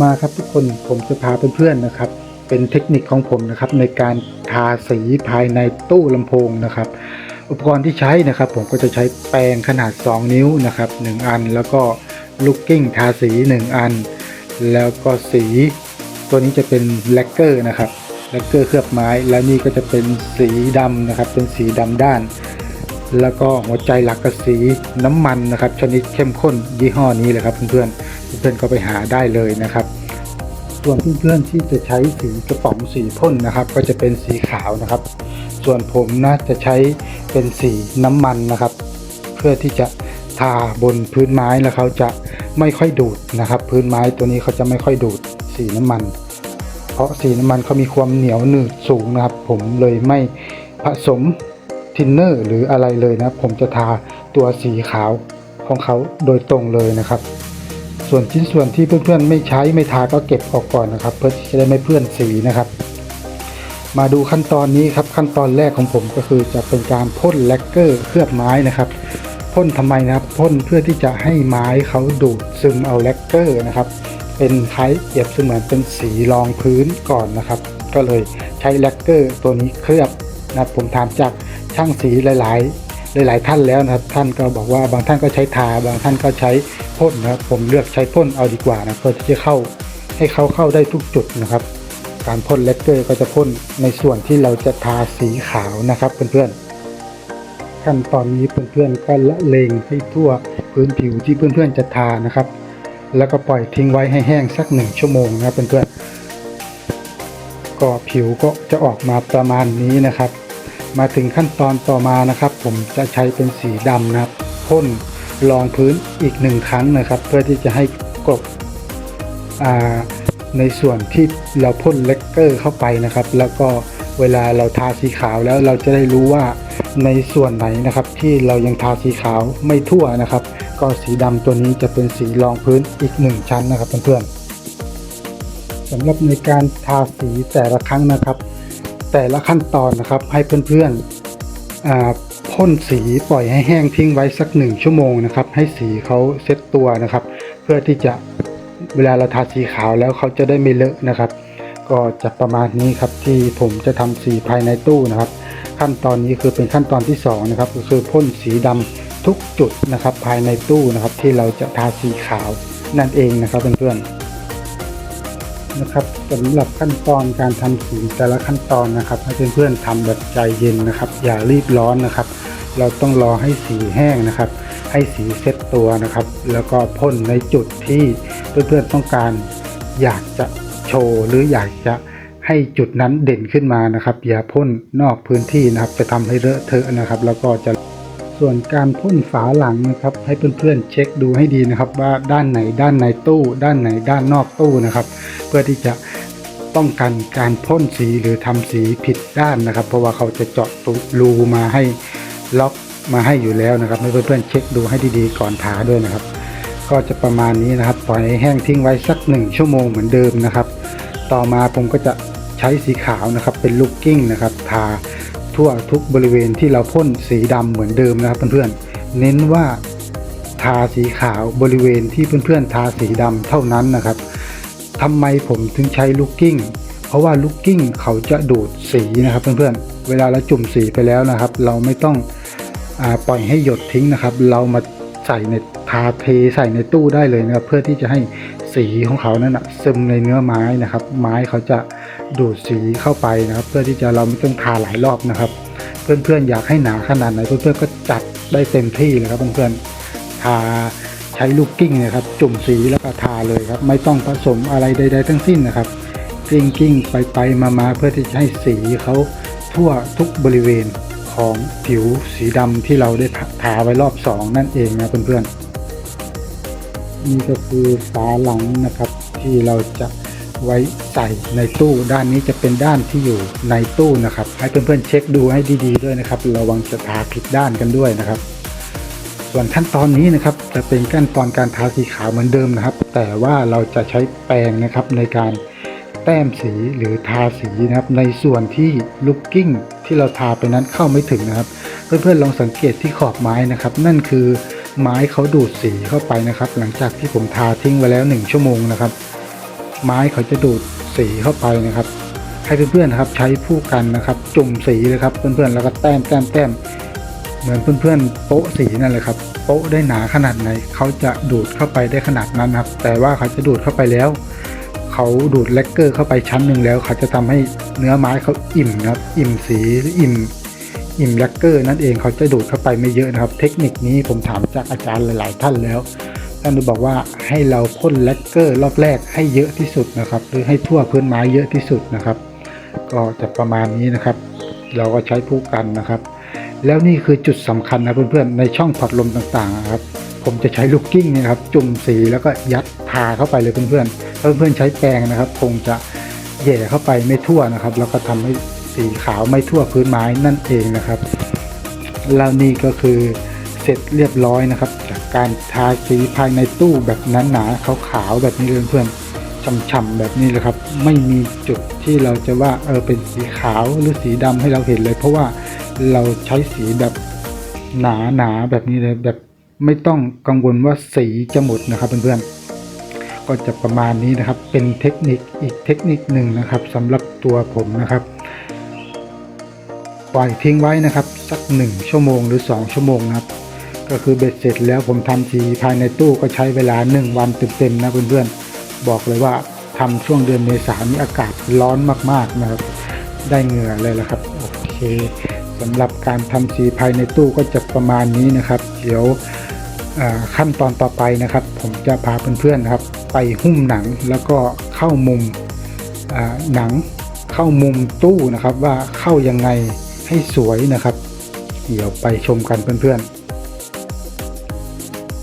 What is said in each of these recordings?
มาครับทุกคนผมจะพาเพื่อนๆนะครับ เป็นเทคนิคของผมนะครับ ในการทาสีภายในตู้ลำโพงนะครับ อุปกรณ์ที่ใช้นะครับ ผมก็จะใช้แปรงขนาด 2 นิ้วนะครับ 1 อัน แล้วก็ลูกกิ้งทาสี 1 อัน แล้วก็สี ตัวนี้จะเป็นแลกเกอร์นะครับแลกเกอร์เคลือบไม้ และนี่ก็จะเป็นสีดำนะครับ เป็นสีดำด้าน แล้วก็หัวใจหลักก็สีน้ำมันนะครับ ชนิดเข้มข้นยี่ห้อนี้เลยครับเพื่อนๆ เพื่อนๆก็ไปหาได้เลยนะครับ ส่วนเพื่อนๆที่จะใช้สีกระป๋องสีพ่นนะครับ ก็จะเป็นสีขาวนะครับ ส่วนผมนะจะใช้เป็นสีน้ำมันนะครับ เพื่อที่จะทาบนพื้นไม้แล้วเขาจะไม่ค่อยดูดนะครับ พื้นไม้ตัวนี้เขาจะไม่ค่อยดูดสีน้ำมัน เพราะสีน้ำมันเขามีความเหนียวหนืดสูงนะครับ ผมเลยไม่ผสมทินเนอร์หรืออะไรเลยนะ ผมจะทาตัวสีขาวของเขาโดยตรงเลยนะครับ ส่วนชิ้นส่วนที่เพื่อนๆไม่ใช้ไม่ทาก็เก็บออกก่อนนะครับ เพื่อที่จะได้ไม่เปื้อนสีนะครับ มาดูขั้นตอนนี้ครับขั้นตอนแรกของผมก็คือจะเป็นการพ่นแลกเกอร์เคลือบไม้นะครับพ่นทำไมนะครับพ่นเพื่อที่จะให้ไม้เขาดูดซึมเอาแลกเกอร์นะครับ เป็นคล้ายเปรียบเสมือนเป็นสีรองพื้นก่อนนะครับ ก็เลยใช้แลกเกอร์ตัวนี้เคลือบนะผมถามจากช่างสีหลายๆ หลาย ๆ ท่านแล้วนะครับ ท่านก็บอกว่าบางท่านก็ใช้ทา บางท่านก็ใช้พ่นนะครับ ผมเลือกใช้พ่นเอาดีกว่านะเพื่อที่จะเข้าให้เขาเข้าได้ทุกจุดนะครับ การพ่นเลกเกอร์ก็จะพ่นในส่วนที่เราจะทาสีขาวนะครับเพื่อนๆขั้นตอนนี้เพื่อนๆก็ละเลงให้ทั่วพื้นผิวที่เพื่อนๆจะทานะครับ แล้วก็ปล่อยทิ้งไว้ให้แห้งสักหนึ่งชั่วโมงนะครับเพื่อนๆก็ผิวก็จะออกมาประมาณนี้นะครับ มาถึงขั้นตอนต่อมานะครับ ผมจะใช้เป็นสีดำนะครับพ่นรองพื้นอีกหนึ่งครั้งนะครับ เพื่อที่จะให้กบในส่วนที่เราพ่นเลกเกอร์เข้าไปนะครับ แล้วก็เวลาเราทาสีขาวแล้วเราจะได้รู้ว่าในส่วนไหนนะครับ ที่เรายังทาสีขาวไม่ทั่วนะครับ ก็สีดำตัวนี้จะเป็นสีรองพื้นอีกหนึ่งชั้นนะครับเพื่อนๆสำหรับในการทาสีแต่ละครั้งนะครับ แต่ละขั้นตอนนะครับให้เพื่อนๆพ่นสีปล่อยให้แห้งทิ้งไว้สักหนึ่งชั่วโมงนะครับ ให้สีเขาเซ็ตตัวนะครับ เพื่อที่จะเวลาเราทาสีขาวแล้วเขาจะได้ไม่เลอะนะครับ ก็จะประมาณนี้ครับที่ผมจะทำสีภายในตู้นะครับ ขั้นตอนนี้คือเป็นขั้นตอนที่สองนะครับก็คือพ่นสีดำทุกจุดนะครับ ภายในตู้นะครับ ที่เราจะทาสีขาวนั่นเองนะครับเพื่อนๆ นะครับสำหรับขั้นตอนการทำสีแต่ละขั้นตอนนะครับ ให้เพื่อนๆทำแบบใจเย็นนะครับ อย่ารีบร้อนนะครับ เราต้องรอให้สีแห้งนะครับ ให้สีเซ็ตตัวนะครับ แล้วก็พ่นในจุดที่เพื่อนๆต้องการอยากจะโชว์หรืออยากจะให้จุดนั้นเด่นขึ้นมานะครับ อย่าพ่นนอกพื้นที่นะครับ จะทำให้เลอะเทอะนะครับ แล้วก็จะ ส่วนการพ่นฝาหลังนะครับ ให้เพื่อนๆเช็คดูให้ดีนะครับ ว่าด้านไหนด้านในตู้ ด้านไหนด้านนอกตู้นะครับ เพื่อที่จะป้องกันการพ่นสีหรือทำสีผิดด้านนะครับ เพราะว่าเขาจะเจาะรูมาให้ล็อกมาให้อยู่แล้วนะครับให้เพื่อนๆเช็คดูให้ดีๆ ก่อนทาด้วยนะครับ ก็จะประมาณนี้นะครับปล่อยให้แห้งทิ้งไว้สักหนึ่งชั่วโมงเหมือนเดิมนะครับ ต่อมาผมก็จะใช้สีขาวนะครับเป็นลูกกิ้งนะครับ ทา ทั่วทุกบริเวณที่เราพ่นสีดำเหมือนเดิมนะครับเพื่อนๆ เน้นว่าทาสีขาวบริเวณที่เพื่อนๆทาสีดำเท่านั้นนะครับทำไมผมถึงใช้ลูกกิ้ง เพราะว่าลูกกิ้งเขาจะดูดสีนะครับเพื่อนๆ เวลาเราจุ่มสีไปแล้วนะครับ เราไม่ต้องอปล่อยให้หยดทิ้งนะครับ เรามาใส่ในทาเทใส่ในตู้ได้เลยนะครับ เพื่อที่จะให้สีของเขานั้นนะซึมในเนื้อไม้นะครับ ไม้เขาจะ ดูดสีเข้าไปนะครับ เพื่อที่จะเราไม่ต้องทาหลายรอบนะครับ เพื่อนๆอยากให้หนาขนาดไหนเพื่อนๆก็จัดได้เต็มที่เลยครับเพื่อนๆทาใช้ลูกกิ้งนะครับ จุ่มสีแล้วก็ทาเลยครับ ไม่ต้องผสมอะไรใด ๆ ทั้งสิ้นนะครับกิ้งกิ้งไปไปมามาเพื่อที่จะให้สีเขาทั่วทุกบริเวณของผิวสีดำที่เราได้ทาไว้รอบสองนั่นเองนะเพื่อนๆนี่ก็คือฝาหลังนะครับที่เราจะ ไว้ใส่ในตู้ ด้านนี้จะเป็นด้านที่อยู่ในตู้นะครับ ให้เพื่อนๆเช็คดูให้ดีๆด้วยนะครับ ระวังจะทาผิดด้านกันด้วยนะครับ ส่วนขั้นตอนนี้นะครับจะเป็นขั้นตอนการทาสีขาวเหมือนเดิมนะครับ แต่ว่าเราจะใช้แปรงนะครับในการแต้มสีหรือทาสีนะครับในส่วนที่ลูกกิ้งที่เราทาไปนั้นเข้าไม่ถึงนะครับ เพื่อนๆลองสังเกตที่ขอบไม้นะครับ นั่นคือไม้เขาดูดสีเข้าไปนะครับ หลังจากที่ผมทาทิ้งไว้แล้ว 1 ชั่วโมงนะครับ ไม้เขาจะดูดสีเข้าไปนะครับ ให้เพื่อนๆนะครับใช้ผู้กันนะครับ จุ่มสีเลยครับ เพื่อนๆแล้วก็แต้มแต้มแต้มเหมือนเพื่อนๆโป๊ะสีนั่นเลยครับโป๊ะได้หนาขนาดไหนเขาจะดูดเข้าไปได้ขนาดนั้นครับ แต่ว่าเขาจะดูดเข้าไปแล้วเขาดูดแลกเกอร์เข้าไปชั้นหนึ่งแล้ว เขาจะทำให้เนื้อไม้เขาอิ่มนะครับ อิ่มสีออิ่มอิ่มแลกเกอร์นั่นเองเขาจะดูดเข้าไปไม่เยอะนะครับ เทคนิคนี้ผมถามจากอาจารย์หลาย ๆ ท่านแล้ว ท่านบอกว่าให้เราพ่นแลกเกอร์รอบแรกให้เยอะที่สุดนะครับ หรือให้ทั่วพื้นไม้เยอะที่สุดนะครับ ก็จะประมาณนี้นะครับ เราก็ใช้ผู้กันนะครับ แล้วนี่คือจุดสำคัญนะเพื่อนๆในช่องผัดลมต่างๆนะครับผมจะใช้ลูกกิ้งนี่ครับจุ่มสีแล้วก็ยัดทาเข้าไปเลยเพื่อนๆถ้าเพื่อนๆใช้แปรงนะครับ คงจะแหย่เข้าไปไม่ทั่วนะครับ แล้วก็ทำให้สีขาวไม่ทั่วพื้นไม้นั่นเองนะครับแล้วนี่ก็คือเสร็จเรียบร้อยนะครับ การทาสีภายในตู้แบบหนาๆขาวๆแบบนี้เพื่อนๆฉ่ำๆแบบนี้เลยครับ ไม่มีจุดที่เราจะว่าเออเป็นสีขาวหรือสีดำให้เราเห็นเลย เพราะว่าเราใช้สีแบบหนาๆแบบนี้เลยแบบไม่ต้องกังวลว่าสีจะหมดนะครับเพื่อนๆก็จะประมาณนี้นะครับ เป็นเทคนิคอีกเทคนิคหนึ่งนะครับสำหรับตัวผมนะครับปล่อยทิ้งไว้นะครับ สัก 1 ชั่วโมงหรือ 2 ชั่วโมงนะครับ ก็คือเบ็ดเสร็จแล้วผมทำสีภายในตู้ก็ใช้เวลา 1 วันเต็มๆนะเพื่อนๆบอกเลยว่าทำช่วงเดือนเมษายนนี้อากาศร้อนมากๆนะครับ ได้เหงื่อเลยละครับโอเคสำหรับการทำสีภายในตู้ก็จะประมาณนี้นะครับ เดี๋ยวขั้นตอนต่อไปนะครับ ผมจะพาเพื่อนๆนะครับ ไปหุ้มหนังแล้วก็เข้ามุมหนังเข้ามุมตู้นะครับว่าเข้ายังไงให้สวยนะครับ เดี๋ยวไปชมกันเพื่อนๆ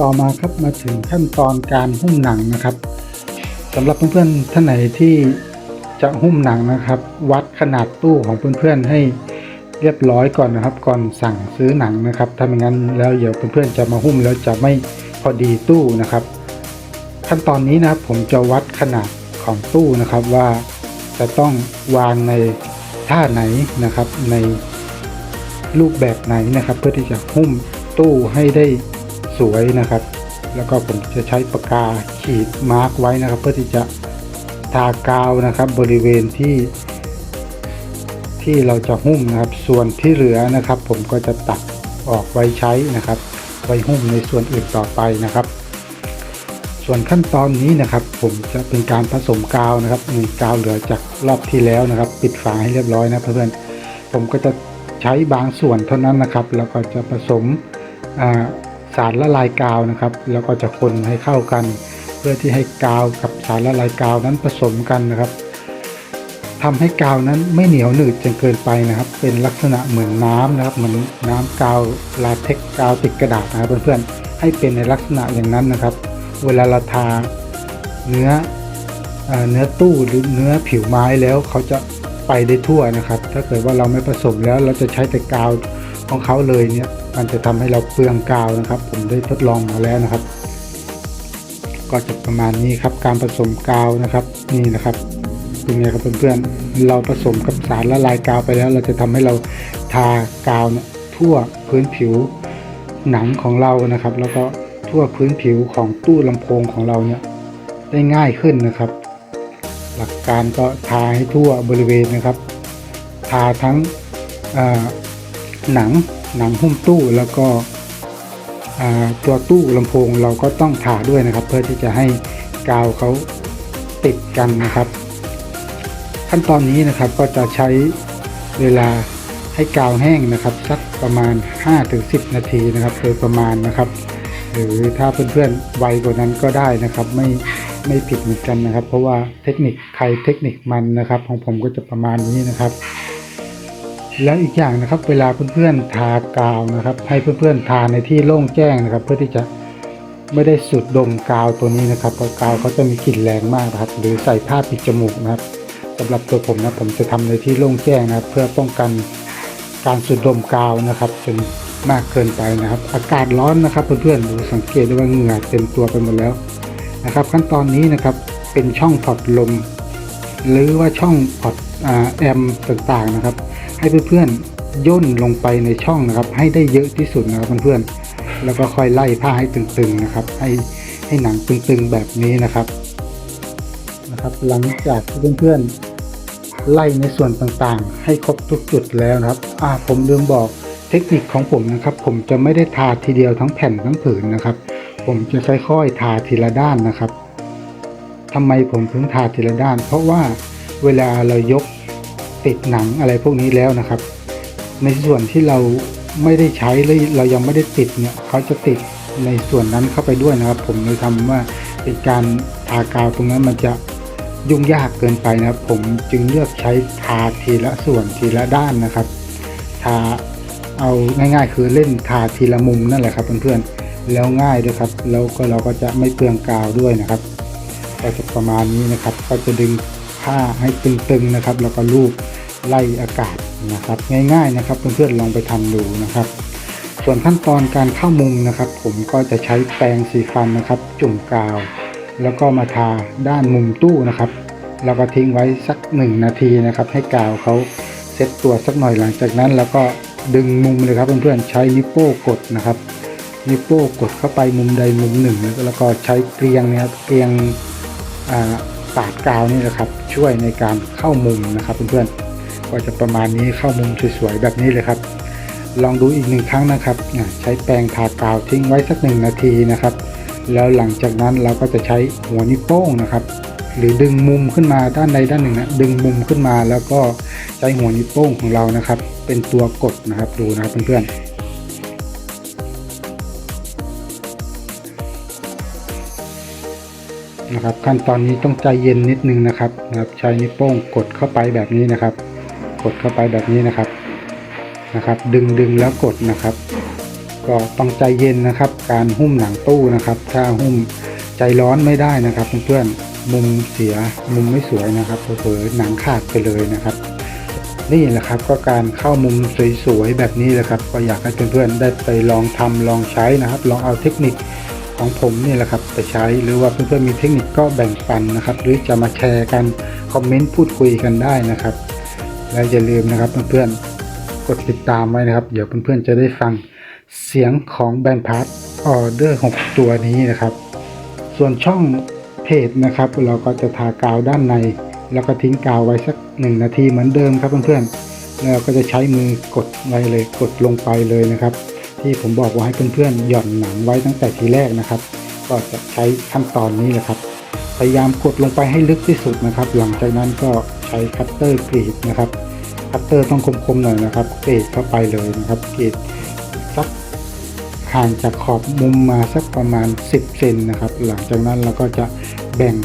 ต่อมาครับมาถึงขั้นตอนการหุ้มหนังนะครับสำหรับเพื่อนๆท่านไหนที่จะหุ้มหนังนะครับ วัดขนาดตู้ของเพื่อนๆให้เรียบร้อยก่อนนะครับ ก่อนสั่งซื้อหนังนะครับถ้าไม่งั้นแล้วเดี๋ยวเพื่อนๆจะมาหุ้มแล้วจะไม่พอดีตู้นะครับ ขั้นตอนนี้นะครับผมจะวัดขนาดของตู้นะครับว่าจะต้องวางในท่าไหนนะครับในรูปแบบไหนนะครับ เพื่อที่จะหุ้มตู้ให้ได้ สวยนะครับ แล้วก็ผมจะใช้ปากกาขีดมาร์กไว้นะครับ เพื่อที่จะทากาวนะครับบริเวณที่ ที่เราจะหุ้มนะครับ ส่วนที่เหลือนะครับ ผมก็จะตัดออกไว้ใช้นะครับ ไว้หุ้มในส่วนอื่นต่อไปนะครับ ส่วนขั้นตอนนี้นะครับ ผมจะเป็นการผสมกาวนะครับมีกาวเหลือจากรอบที่แล้วนะครับ ปิดฝาให้เรียบร้อยนะเพื่อนๆผมก็จะใช้บางส่วนเท่านั้นนะครับ แล้วก็จะผสมอ่า สารละลายกาวนะครับ แล้วก็จะคนให้เข้ากัน เพื่อที่ให้กาวกับสารละลายกาวนั้นผสมกันนะครับทำให้กาวนั้นไม่เหนียวหนืดจนเกินไปนะครับ เป็นลักษณะเหมือนน้ำนะครับ เหมือนน้ำกาวลาเท็กกาวติดกระดาษนะครับเพื่อนๆให้เป็นในลักษณะอย่างนั้นนะครับ เวลาเราทาเนื้ออเนื้อตู้หรือเนื้อผิวไม้แล้วเขาจะไปได้ทั่วนะครับ ถ้าเกิดว่าเราไม่ผสมแล้วเราจะใช้แต่กาวของเขาเลยเนี่ย มันจะทำให้เราเปลืองกาวนะครับ ผมได้ทดลองมาแล้วนะครับ ก็จะประมาณนี้ครับการผสมกาวนะครับนี่นะครับเป็นไงครับเพื่อนๆเราผสมกับสารละลายกาวไปแล้ว เราจะทำให้เราทากาวเนี่ยทั่วพื้นผิวหนังของเรานะครับ แล้วก็ทั่วพื้นผิวของตู้ลำโพงของเราเนี่ยได้ง่ายขึ้นนะครับ หลักการก็ทาให้ทั่วบริเวณนะครับ ทาทั้งหนัง หนังหุ้มตู้แล้วก็ตัวตู้ลำโพงเราก็ต้องทาด้วยนะครับ เพื่อที่จะให้กาวเขาติดกันนะครับ ขั้นตอนนี้นะครับก็จะใช้เวลาให้กาวแห้งนะครับสักประมาณ 5-10 นาทีนะครับโดยประมาณนะครับ หรือถ้าเพื่อนๆไวกว่านั้นก็ได้นะครับ ไม่ไม่ผิดเหมือนกันนะครับ เพราะว่าเทคนิคใครเทคนิคมันนะครับ ของผมก็จะประมาณนี้นะครับ แล้วอีกอย่างนะครับเวลาเพื่อนๆทากาวนะครับ ให้เพื่อนๆทาในที่โล่งแจ้งนะครับ เพื่อที่จะไม่ได้สูดดมกาวตัวนี้นะครับเพราะกาวเขาจะมีกลิ่นแรงมากนะครับ หรือใส่ผ้าปิดจมูกนะครับสำหรับตัวผมนะผมจะทำในที่โล่งแจ้งนะครับ เพื่อป้องกันการสูดดมกาวนะครับจนมากเกินไปนะครับ อากาศร้อนนะครับเพื่อนๆดูสังเกตได้ว่าเหงื่อเต็มตัวไปหมดแล้วนะครับ ขั้นตอนนี้นะครับเป็นช่องพอร์ตลม หรือว่าช่องพอร์ตอ่าแอมต่างๆนะครับ ให้เพื่อนๆย่นลงไปในช่องนะครับ ให้ได้เยอะที่สุดนะครับเพื่อนๆแล้วก็ค่อยไล่ผ้าให้ตึงๆนะครับ ให้ให้หนังตึงๆแบบนี้นะครับนะครับ หลังจากที่เพื่อนๆไล่ในส่วนต่างๆ ให้ครบทุกจุดแล้วนะครับอ่าผมลืมบอกเทคนิคของผมนะครับ ผมจะไม่ได้ทาทีเดียวทั้งแผ่นทั้งผืนนะครับ ผมจะค่อยๆทาทีละด้านนะครับทำไมผมถึงทาทีละด้าน เพราะว่าเวลาเรายก ติดหนังอะไรพวกนี้แล้วนะครับ ในส่วนที่เราไม่ได้ใช้หรือเรายังไม่ได้ติดเนี่ยเขาจะติดในส่วนนั้นเข้าไปด้วยนะครับ ผมเลยทำว่าเป็นการทากาวตรงนั้นมันจะยุ่งยากเกินไปนะครับ ผมจึงเลือกใช้ทาทีละส่วนทีละด้านนะครับ ทาเอาง่ายๆ คือเล่นทาทีละมุมนั่นแหละครับเพื่อนๆแล้วง่ายด้วยครับ แล้วก็เราก็จะไม่เปลืองกาวด้วยนะครับ ก็จะประมาณนี้นะครับ ก็จะดึง ผ้าให้ตึงๆนะครับ แล้วก็ลูบไล่อากาศนะครับ ง่ายๆนะครับเพื่อนๆลองไปทำดูนะครับ ส่วนขั้นตอนการเข้ามุมนะครับ ผมก็จะใช้แปรงสีฟันนะครับ จุ่มกาว แล้วก็มาทาด้านมุมตู้นะครับแล้วก็ทิ้งไว้สักหนึ่งนาทีนะครับ ให้กาวเขาเซ็ตตัวสักหน่อยหลังจากนั้น แล้วก็ดึงมุมเลยครับเพื่อนๆใช้นิ้วโป้กดนะครับนิ้วโป้กดเข้าไปมุมใดมุมหนึ่ง แล้วก็ใช้เกลียงนะครับเกลียงอ่า ปาดกาวนี่แหละครับ ช่วยในการเข้ามุมนะครับเพื่อนๆก็จะประมาณนี้เข้ามุมสวยๆแบบนี้เลยครับ ลองดูอีกหนึ่งครั้งนะครับใช้แปรงทากาวทิ้งไว้สักหนึ่งนาทีนะครับ แล้วหลังจากนั้นเราก็จะใช้หัวนิ้วโป้งนะครับ หรือดึงมุมขึ้นมาด้านใดด้านหนึ่งนะดึงมุมขึ้นมาแล้วก็ใช้หัวนิ้วโป้งของเรานะครับ เป็นตัวกดนะครับดูนะครับเพื่อนๆ นะครับ ขั้นตอนนี้ต้องใจเย็นนิดนึงนะครับนะครับ ใช้นิ้วโป้งกดเข้าไปแบบนี้นะครับ กดเข้าไปแบบนี้นะครับนะครับ ดึงดึงแล้วกดนะครับ ก็ต้องใจเย็นนะครับ การหุ้มหนังตู้นะครับ ถ้าหุ้มใจร้อนไม่ได้นะครับเพื่อนๆมุมเสียมุมไม่สวยนะครับเผลอหนังขาดไปเลยนะครับ นี่แหละครับก็การเข้ามุมสวยๆแบบนี้แหละครับ ก็อยากให้เพื่อนๆได้ไปลองทำลองใช้นะครับ ลองเอาเทคนิค ของผมนี่แหละครับไปใช้หรือว่าเพื่อนๆมีเทคนิคก็แบ่งปันนะครับ หรือจะมาแชร์กันคอมเมนต์พูดคุยกันได้นะครับ และอย่าลืมนะครับเพื่อนๆกดติดตามไว้นะครับ เดี๋ยวเพื่อนๆจะได้ฟังเสียงของแบนพาร์ทออเดอร์ 6 ตัวนี้นะครับ ส่วนช่องเพจนะครับ เราก็จะทากาวด้านใน แล้วก็ทิ้งกาวไว้สักหนึ่งนาทีเหมือนเดิมครับเพื่อนๆแล้วก็จะใช้มือกดไว้เลยกดลงไปเลยนะครับ ที่ผมบอกว่าให้เพื่อนๆหย่อนหนังไว้ตั้งแต่ทีแรกนะครับ ก็จะใช้ขั้นตอนนี้แหละครับ พยายามกดลงไปให้ลึกที่สุดนะครับ หลังจากนั้นก็ใช้คัตเตอร์กรีดนะครับ คัตเตอร์ต้องคมๆหน่อยนะครับกรีดเข้าไปเลยนะครับกรีดสักห่างจากขอบมุมมาสักประมาณ 10เซนนะครับ หลังจากนั้นเราก็จะแบ่ง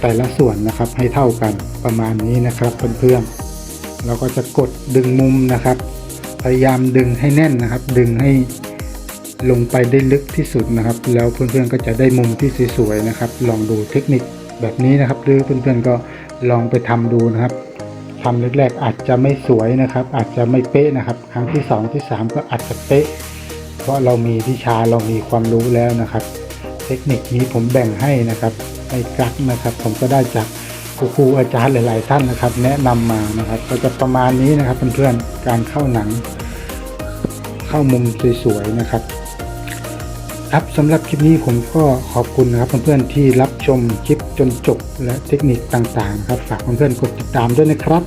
แต่ละส่วนนะครับให้เท่ากันประมาณนี้นะครับเพื่อนๆเราก็จะกดดึงมุมนะครับ พยายามดึงให้แน่นนะครับ ดึงให้ลงไปได้ลึกที่สุดนะครับ แล้วเพื่อนๆก็จะได้มุมที่สวยๆนะครับ ลองดูเทคนิคแบบนี้นะครับ หรือเพื่อนๆก็ลองไปทำดูนะครับทำแรกๆอาจจะไม่สวยนะครับ อาจจะไม่เป๊ะนะครับ ครั้งที่สองที่สามก็อาจจะเป๊ะ เพราะเรามีวิชาเรามีความรู้แล้วนะครับ เทคนิคนี้ผมแบ่งให้นะครับในกลักนะครับ ผมก็ได้จาก ครูครูอาจารย์หลาย ๆ ท่านนะครับ แนะนำมานะครับ ก็จะประมาณนี้นะครับเพื่อนๆการเข้าหนัง เข้ามุมสวยๆนะครับ ครับสำหรับคลิปนี้ผมก็ขอบคุณนะครับเพื่อนๆที่รับชมคลิปจนจบและเทคนิคต่างๆนะครับฝากเพื่อนๆกดติดตามด้วยนะครับ